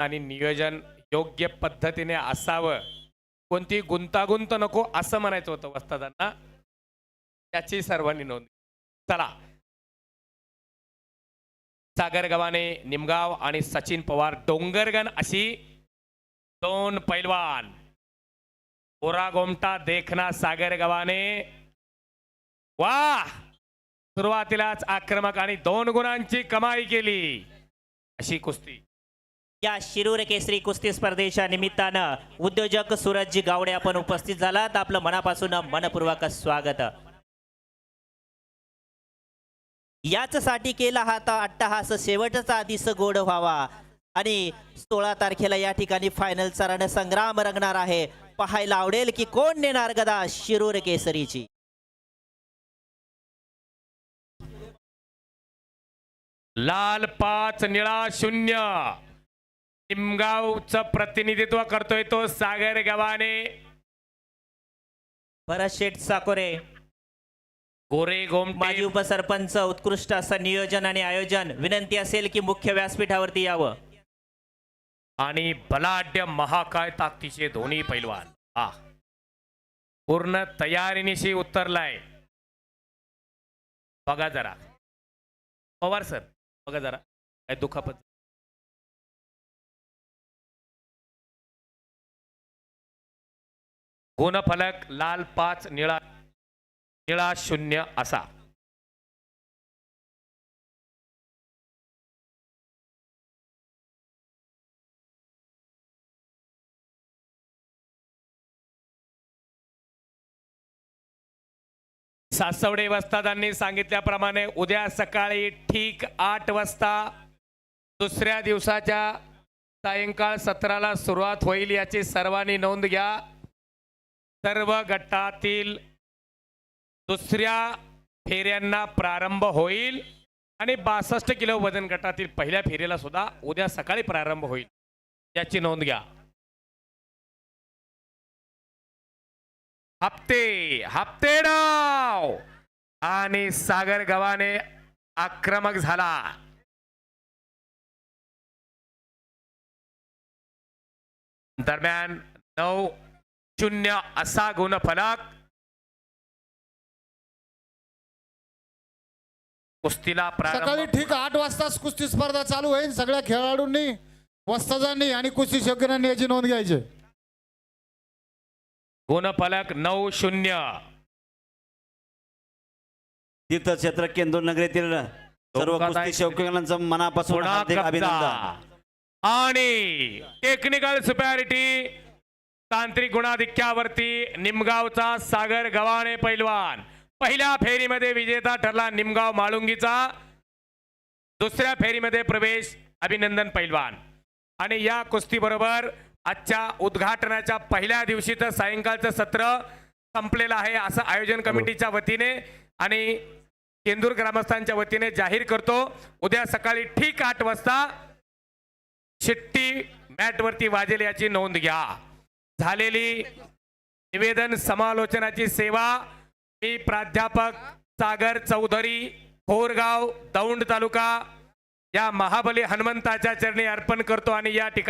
आणि नियोजन योग्य पद्धतीने असावं. कोणती गुंतागुंत नको असं म्हणायचं होतं वस्तादांना. त्याची सर्वांनी नोंद चला. सागर गव्हाणे निमगाव आणि सचिन पवार डोंगरगण अशी दोन पैलवान. ओरा गोमटा देखना सागर गव्हाणे. वा सुरुवातीलाच आक्रमक आणि दोन गुणांची कमाई केली. अशी कुस्ती. या शिरूर केसरी कुस्ती स्पर्धेच्या निमित्तानं उद्योजक सूरजजी गावडे आपण उपस्थित झालात. आपलं मनापासून मनपूर्वक स्वागत. याच साठी केला हा तर अट्टहास. शेवटचा दिस गोड व्हावा. आणि सोळा तारखेला या ठिकाणी फायनलचा रणसंग्राम रंगणार आहे. पाहायला आवडेल की कोण नेणार गदा शिरूर केसरीची लाल पाच निळा शून्य. निमगावचं प्रतिनिधित्व करतोय तो सागर गव्हाणे. भरत शेठ साकोरे. गोरे गोमटे. माजी उपसरपंच उत्कृष्ट असं नियोजन आणि आयोजन. विनंती असेल की मुख्य व्यासपीठावरती यावं. आणि बलाढ्य महाकाय ताकदीचे दोन्ही पैलवान. हा. पूर्ण तयारीनिशी उतरलाय बघा जरा. पवार सर बघा जरा. काय दुखापत. गुणफलक लाल पाच निळा निळा शून्य असा. सासवडे वस्तादांनी सांगितल्याप्रमाणे उद्या सकाळी ठीक आठ वाजता दुसऱ्या दिवसाच्या सायंकाळ सत्राला सुरुवात होईल याची सर्वांनी नोंद घ्या. सर्व गटातील दुसऱ्या फेऱ्यांना प्रारंभ होईल आणि बासष्ट किलो वजन गटातील पहिल्या फेरीला सुद्धा उद्या सकाळी प्रारंभ होईल. याची नोंद घ्या. हप्ते हप्ते डाव! आणि सागर गव्हाने आक्रमक झाला. दरम्यान नऊ शून्य असा गुणफलक कुस्तीला सकाळी ठीक आठ वाजता कुस्ती स्पर्धा चालू होईल सगळ्या खेळाडूंनी वस्तादांनी आणि कुस्ती शौकीनांनी याची नोंद घ्यायची. गुणफलक नऊ शून्य. तीर्थक्षेत्र केंदूर नगरीतील सर्व कुस्ती शौकीनांचं मनापासून हार्दिक. अभिनंदन. आणि टेक्निकल सुपॅरिटी तांत्रिक गुणाधिक्यावरती निमगावचा सागर गव्हाणे पैलवान. पहिल्या फेरीमध्ये विजेता ठरला निमगाव माळुंगीचा. दुसऱ्या फेरीमध्ये प्रवेश अभिनंदन पैलवान. आणि या कुस्तीबरोबर आजच्या उद्घाटनाच्या पहिल्या दिवशीचं सायंकाळचं सत्र संपलेलं आहे असं आयोजन कमिटीच्या वतीने आणि केंदूर ग्रामस्थांच्या वतीने जाहीर करतो. उद्या सकाळी ठीक आठ वाजता शिट्टी मॅटवरती वाजेल याची नोंद घ्या. झालेली निवेदन समालोचनाची सेवा मी प्राध्यापक सागर चौधरी कोरगाव दौंड तालुका या महाबली हनुमंताच्या चरणी अर्पण करतो आणि या ठिकाणी